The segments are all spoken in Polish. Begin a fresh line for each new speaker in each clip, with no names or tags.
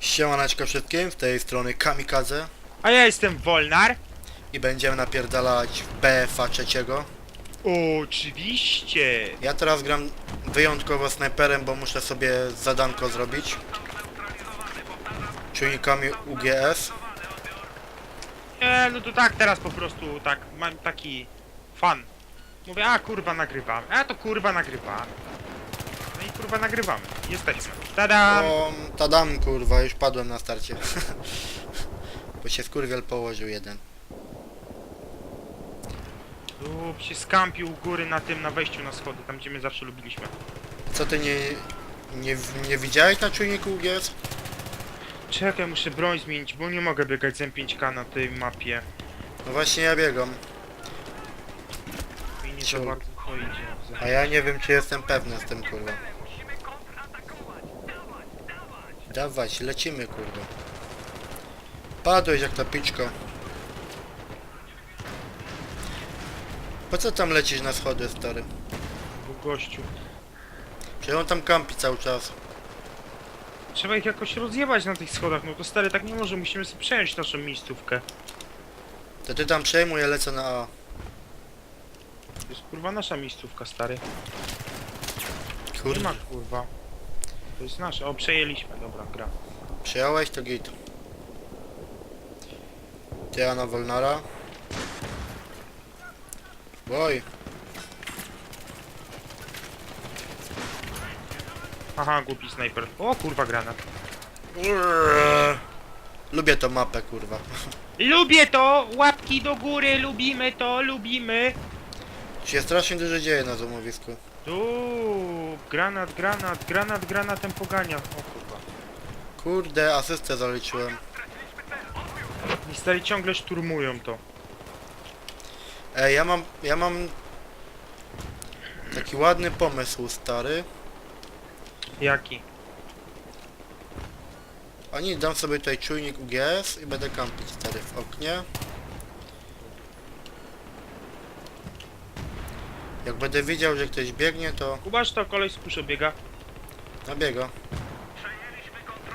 Siemaneczko wszystkim, z tej strony Kamikaze
A ja jestem Wolnar.
i będziemy napierdalać w BFA trzeciego.
Oczywiście.
Ja teraz gram wyjątkowo snajperem, bo muszę sobie zadanko zrobić. Czujnikami UGS.
E, no to tak, teraz po prostu tak, mam taki fan. Mówię, a kurwa nagrywamy, a to kurwa nagrywamy. Kurwa nagrywamy. Jesteśmy. Tada!
O, tadam kurwa, już padłem na starcie. bo się skurwiel położył jeden.
Tu się skampił u góry na tym, na wejściu na schody, tam gdzie my zawsze lubiliśmy.
Co ty nie, nie, nie widziałeś na czujniku UGS?
Czekaj, muszę broń zmienić, bo nie mogę biegać z M5K na tej mapie.
No właśnie ja biegam.
Mi nie za bardzo to idzie.
A ja nie wiem czy jestem pewny z tym kurwa. Dawać, lecimy kurwa. Padłeś jak ta piczka. Po co tam lecisz na schody stary?
Bo gościu.
Przecież on tam kampi cały czas.
Trzeba ich jakoś rozjebać na tych schodach, no to stary tak nie może, musimy sobie przejąć naszą miejscówkę.
To ty tam przejmuj, ja lecę na A.
To jest kurwa nasza miejscówka, stary. Nie
Kurde,
ma kurwa. To jest nasze. O, przejęliśmy, dobra, gra.
przyjąłeś to git. Ty ja na Wolnara. Oj,
Aha, głupi snajper. O kurwa, granat.
Lubię tą mapę kurwa.
Lubię to! Łapki do góry, lubimy to, lubimy!
Się strasznie dużo dzieje na złomowisku.
Tu granat, granat, granat, granatem pogania. O kurwa.
Kurde, asystę zaliczyłem.
I stary ciągle szturmują to.
Ej, ja mam, ja mam taki ładny pomysł, stary.
Jaki?
Oni dam sobie tutaj czujnik UGS i będę kampić, stary, w oknie. Jak będę widział, że ktoś biegnie, to
Kubasz to kolej z kuszą biega.
nabiega.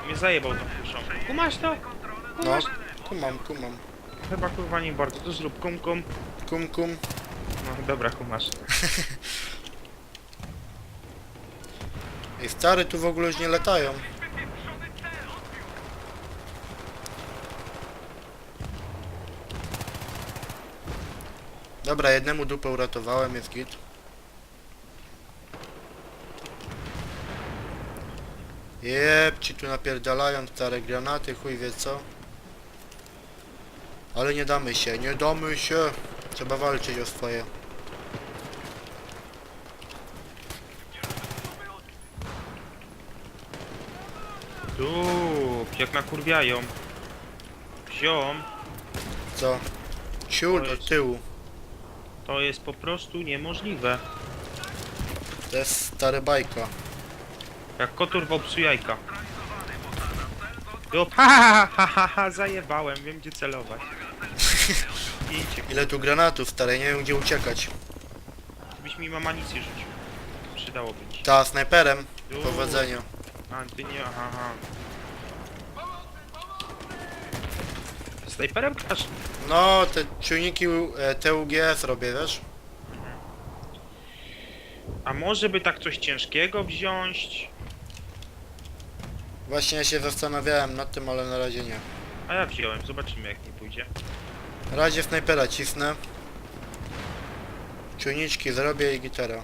Mnie zajebał tą kuszą. Kumasz to?
No,
Kumasz?
kumam, kumam.
Chyba kurwa nie bardzo, to zrób kum kum.
Kum, kum.
No dobra, kumasz.
Ej, stary, tu w ogóle już nie latają. Dobra, jednemu dupę uratowałem, jest git. Jeb, ci tu napierdalają stare granaty, chuj wie co. Ale nie damy się, nie damy się. Trzeba walczyć o swoje.
Tu, jak nakurwiają. Ziom,
Co? Ciul do tyłu.
To jest po prostu niemożliwe.
To jest stare bajka.
Jak kot urwał psu jajka. Dup, ha, ha, ha, ha, ha, zajebałem, wiem gdzie celować. Idźcie,
Ile tu granatów, stare, nie wiem gdzie uciekać.
byś mi amunicję rzucił. Przydałoby ci.
Ta, snajperem. Powodzenia.
A, ty nie, aha, aha. Snajperem grasz?
No, te czujniki e, TUGS robię, wiesz?
A może by tak coś ciężkiego wziąć?
Właśnie ja się zastanawiałem nad tym, ale na razie nie.
A ja wziąłem, zobaczymy jak mi pójdzie.
Na razie snajpera cisnę. Czujniczki zrobię i gitara.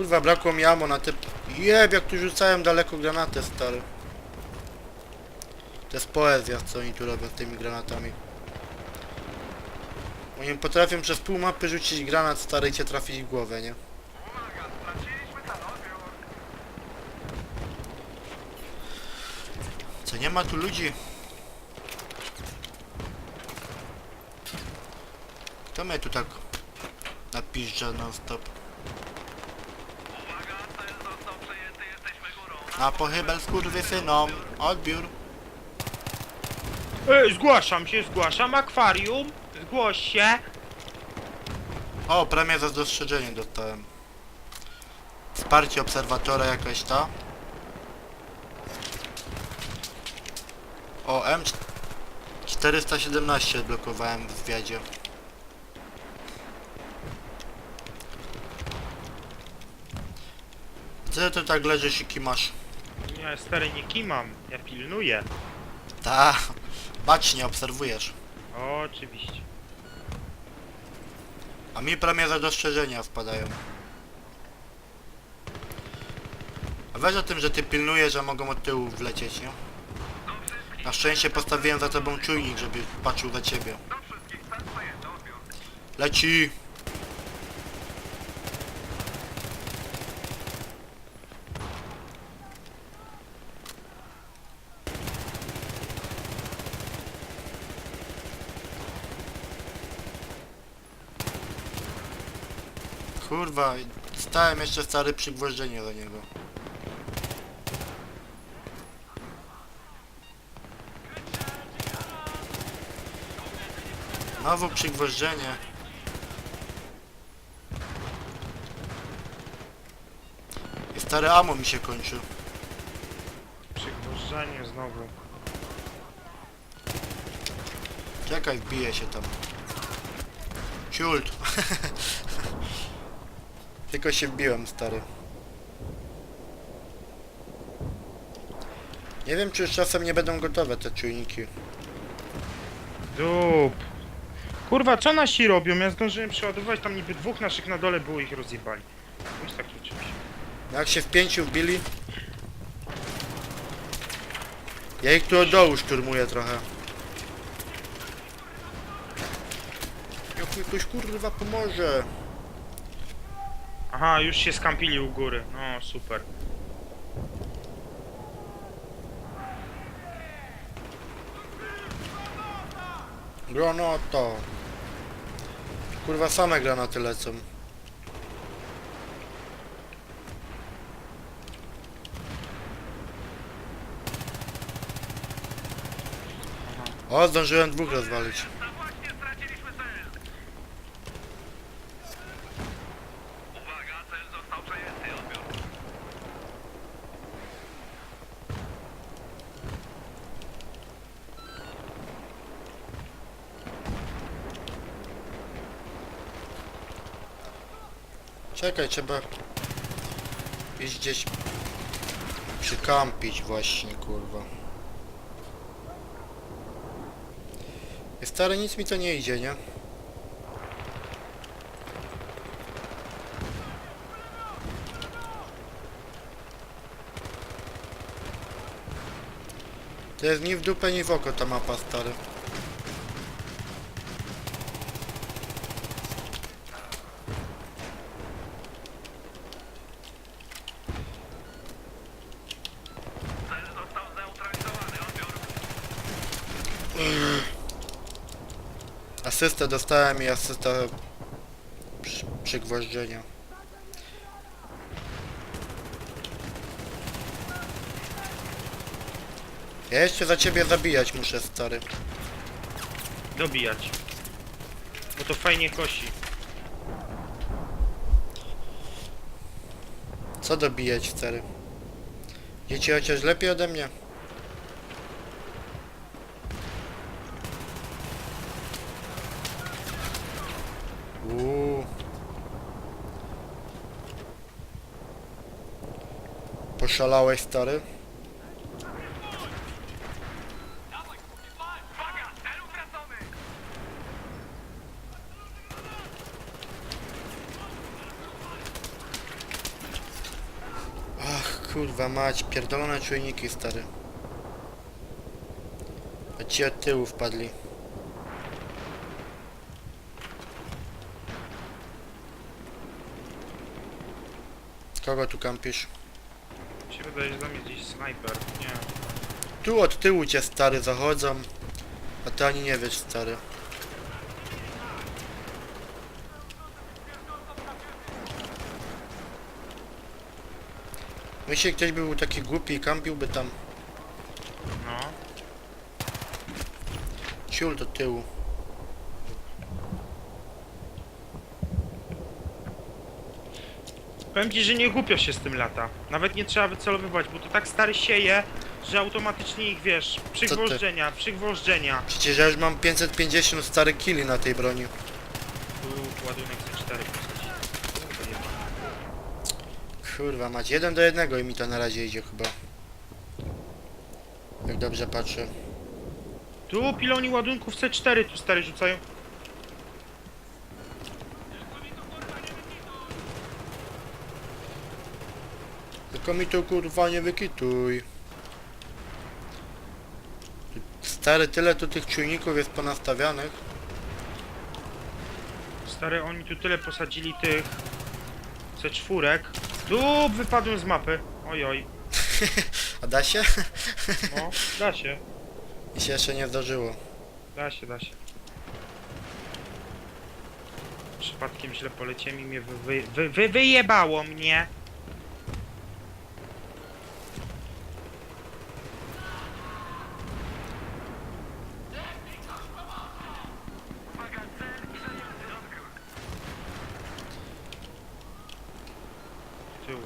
Kurwa, brakło mi ammo na typ... Jeb, jak tu rzucają daleko granaty, stary. To jest poezja, co oni tu robią z tymi granatami. Oni potrafią przez pół mapy rzucić granat stary i cię trafić w głowę, nie? Co, nie ma tu ludzi? Kto mnie tu tak napiszcza non stop? Na pochybel skurwysynom. Odbiór.
Ej, zgłaszam się, zgłaszam. Akwarium. Zgłoś się.
O, premię za dostrzeżenie dostałem. Wsparcie obserwatora jakaś ta. O, M 417 blokowałem w zwiadzie. Co ty tak leżysz i kimasz?
Ja stary nie kimam. Ja pilnuję.
Ta, bacznie obserwujesz.
Oczywiście.
A mi premie za dostrzeżenia wpadają. A weź o tym, że ty pilnujesz, że mogą od tyłu wlecieć, nie? Na szczęście postawiłem za tobą czujnik, żeby patrzył za ciebie. Leci! Kurwa, stałem jeszcze stary przygwożdżenie do niego. Znowu przygwożdżenie. I stare amo mi się kończy.
Przygwożdżenie znowu.
Czekaj, wbije się tam. Ciult. Tylko się wbiłem, stary. Nie wiem, czy już czasem nie będą gotowe te czujniki.
Dup. Kurwa, co nasi robią? Ja zdążyłem przeładować, tam niby dwóch naszych na dole było ich rozjebali. Już tak czymś.
Jak się w pięciu wbili? Ja ich tu od dołu szturmuję trochę. Jak mi ktoś kurwa pomoże.
Aha, już się skampili u góry. No, super.
Granata. Kurwa same granaty lecą. O, zdążyłem dwóch rozwalić. Czekaj, trzeba iść gdzieś przykampić właśnie, kurwa. Stary, nic mi to nie idzie, nie? To jest ni w dupę, ni w oko ta mapa, stary. Asystę dostałem i asystę przy, przygwożdżenia. Ja jeszcze za ciebie zabijać muszę, stary.
Dobijać. Bo to fajnie kosi.
Co dobijać, stary? Dzieci chociaż lepiej ode mnie? Uuu. Poszalałeś, stary? Ach, kurwa mać, pierdolone czujniki, stary. A ci od tyłu wpadli. Kogo tu kampisz?
Się wydaje, że tam jest gdzieś snajper. Nie.
Tu od tyłu cię, stary, zachodzą. A ty ani nie wiesz, stary. Jeśli ktoś by był taki głupi i kampiłby tam
No.
ciul do tyłu.
Powiem ci, że nie głupio się z tym lata. Nawet nie trzeba wycelowywać, bo to tak stary sieje, że automatycznie ich wiesz, przygwożdżenia, przygwożdżenia.
Przecież ja już mam 550 stare killi na tej broni.
Tu ładunek C4 posadzić. Kurwa, jebana.
Kurwa mać, jeden do jednego i mi to na razie idzie chyba. Jak dobrze patrzę.
Tu piloni ładunków C4 tu stary rzucają.
Tylko mi tu kurwa nie wykituj. Stary, tyle tu tych czujników jest ponastawianych.
Stary, oni tu tyle posadzili tych C4. Tu wypadłem z mapy. Oj, oj.
A da się?
No, da się.
I się jeszcze nie zdarzyło.
Da się, da się. Przypadkiem źle poleciałem i mnie wy, wy, wy, wy, wyjebało mnie. W Tył.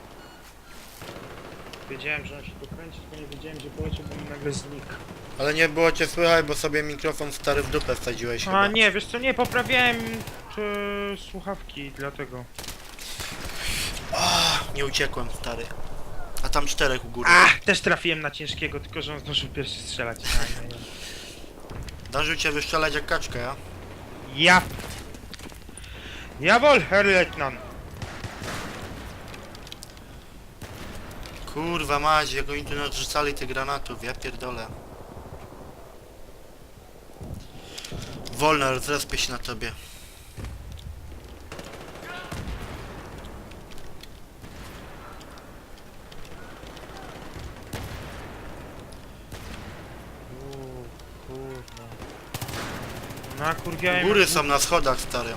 Wiedziałem, że on się tu kręci, tylko nie wiedziałem, gdzie poleciał, bo mi nagle znikł.
Ale nie było cię słychać, bo sobie mikrofon stary w dupę wsadziłeś chyba.
A nie, wiesz co, nie, poprawiałem e, słuchawki, dlatego.
Nie uciekłem stary. A tam czterech u góry.
Ach, też trafiłem na ciężkiego, tylko że on zdążył pierwszy strzelać. A, nie, nie.
Zdążył cię wyszczelać jak kaczkę, ja?
Ja! Jawohl, Herr Leutnant!
Kurwa mać, jak oni tu nadrzucali tych granatów, ja pierdolę. Wolner, zrespię się na tobie.
Uuu, kurwa.
Góry są na schodach, stary.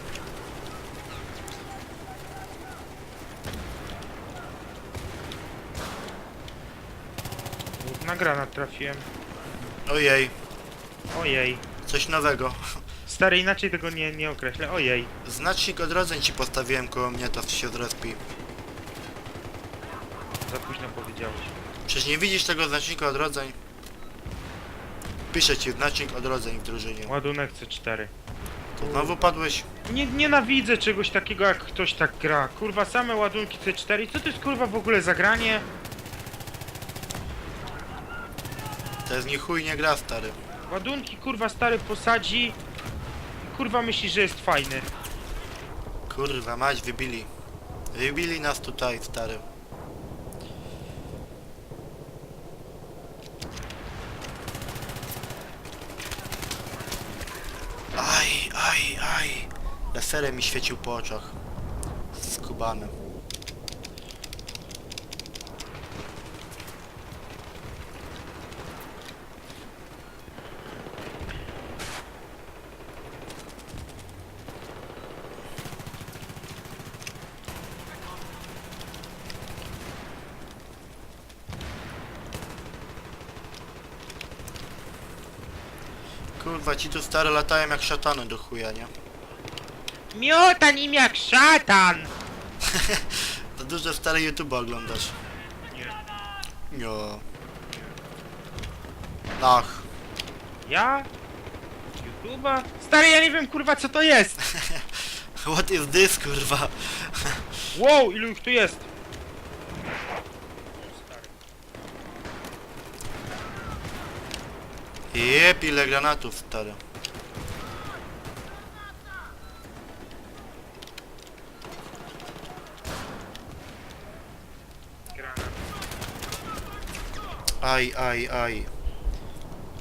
Na granat trafiłem.
Ojej,
Ojej.
coś nowego.
Stary, inaczej tego nie, nie określę. Ojej.
Znacznik odrodzeń ci postawiłem koło mnie, to się zrespi.
Za późno powiedziałeś.
Przecież nie widzisz tego znacznika odrodzeń? Piszę ci znacznik odrodzeń w drużynie.
Ładunek C4.
To znowu padłeś?
Nie, nienawidzę czegoś takiego, jak ktoś tak gra. Kurwa, same ładunki C4. Co to jest kurwa w ogóle zagranie?
To jest ni chuj nie gra, stary.
Ładunki kurwa stary posadzi i kurwa myśli, że jest fajny.
Kurwa mać, wybili. Wybili nas tutaj, stary. Aj, aj, aj. Laserem mi świecił po oczach. Skubany. Kurwa, ci tu stare latają jak szatany do chuja, nie?
Miota nim jak szatan!
To dużo stare YouTube oglądasz.
Nie.
Nie. Ach.
Ja? YouTube'a? Stary, ja nie wiem kurwa co to jest!
What is this, kurwa?
Wow, ilu ich tu jest?
Jep, ile granatów, stary. Aj, aj, aj.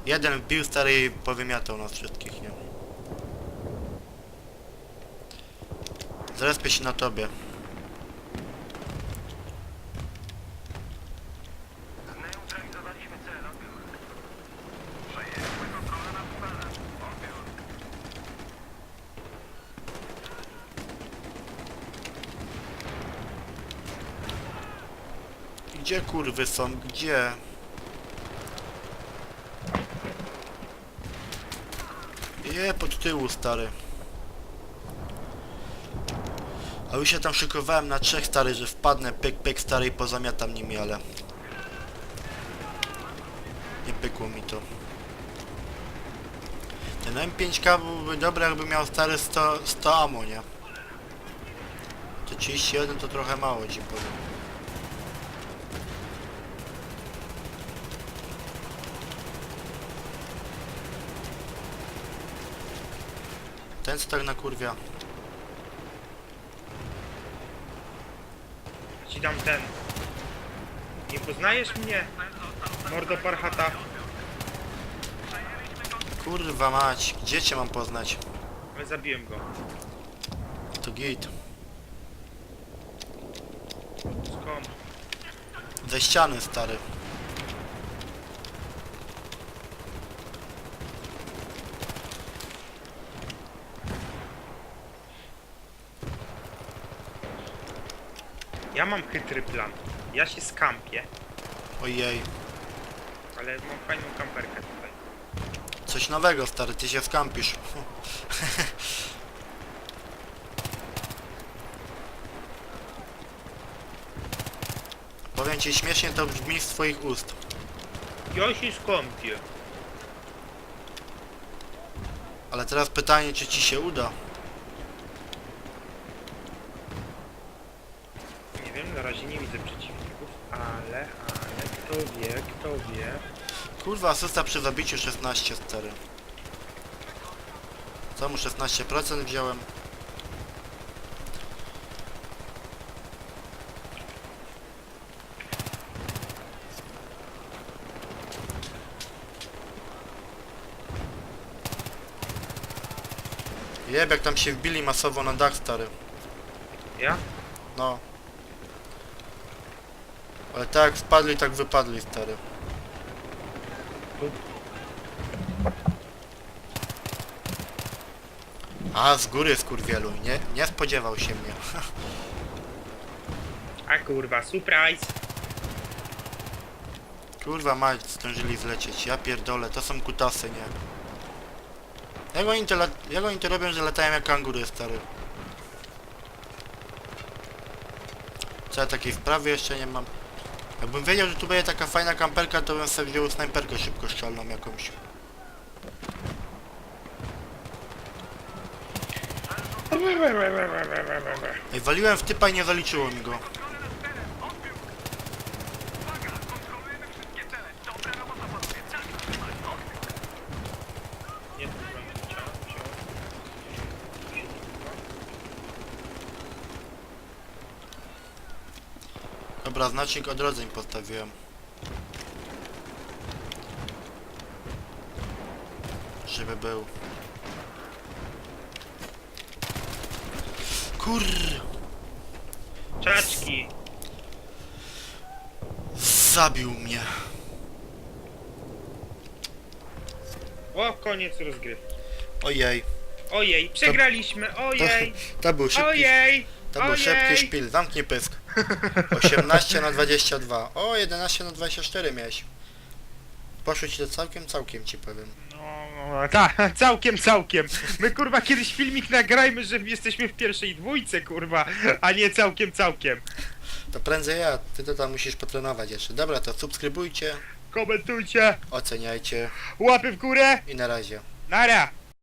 Jeden wbił stary i powymiatał nas wszystkich, nie? Zrespię się na tobie.
Zneutralizowaliśmy cel, odbiór. Przejęliśmy kontrolę nad celem. Odbiór.
Gdzie kurwy są? Gdzie? Je, pod tyłu, stary. A już się tam szykowałem na trzech, stary, że wpadnę, pyk, pyk, stary, i pozamiatam nimi, ale... Nie pykło mi to. Ten M5K byłby dobry, jakby miał stary 100, 100 amo, nie? To 31 to trochę mało ci powiem. Ten co tak na kurwia.
Ci dam ten. Nie poznajesz mnie? Mordo parchata.
Kurwa mać, gdzie cię mam poznać?
Ale zabiłem go.
To git.
Skąd?
Ze ściany stary.
Ja mam chytry plan. Ja się skampię,
Ojej.
ale mam fajną kamperkę tutaj.
Coś nowego stary, ty się skampisz. Powiem ci śmiesznie to brzmi z twoich ust.
Ja się skąpię.
Ale teraz pytanie czy ci się uda.
Nie wiem, na razie nie widzę przeciwników, ale, ale kto wie, kto wie.
Kurwa, asysta przy zabiciu 16 stary. Co mu 16% wziąłem? Jeb, jak tam się wbili masowo na dach, stary.
Ja?
No. Ale tak wpadli, tak wypadli, stary. A, z góry skurwielu, nie, nie spodziewał się mnie.
A kurwa, surprise!
Kurwa mać, zdążyli zlecieć. Ja pierdolę, to są kutasy, nie? Jak oni to, lat- jak oni to robią, że latają jak kangury, stary? Co ja takiej wprawy jeszcze nie mam? Jakbym wiedział, że tu będzie taka fajna kamperka, to bym sobie wziął snajperkę szybko szczelną jakąś. Ej, waliłem w typa i nie zaliczyło mi go.
Nie, to broń chciał, wziął.
Dobra, znacznik odrodzeń postawiłem. Żeby był. Kur...
Czaczki!
Zabił mnie.
O, koniec rozgrywki.
Ojej.
Ojej, przegraliśmy,
To,
ojej!
to był szybki,
Ojej!
To był szybki szpil. Zamknij pysk. 18 na 22. O, 11 na 24 miałeś. Poszło ci to całkiem, całkiem ci powiem.
No, tak, całkiem, całkiem. My kurwa kiedyś filmik nagrajmy, że jesteśmy w pierwszej dwójce, kurwa, a nie całkiem, całkiem.
To prędzej ja, ty to tam musisz potrenować jeszcze. Dobra, to subskrybujcie,
Komentujcie,
oceniajcie
łapy w górę,
i na razie.
nara!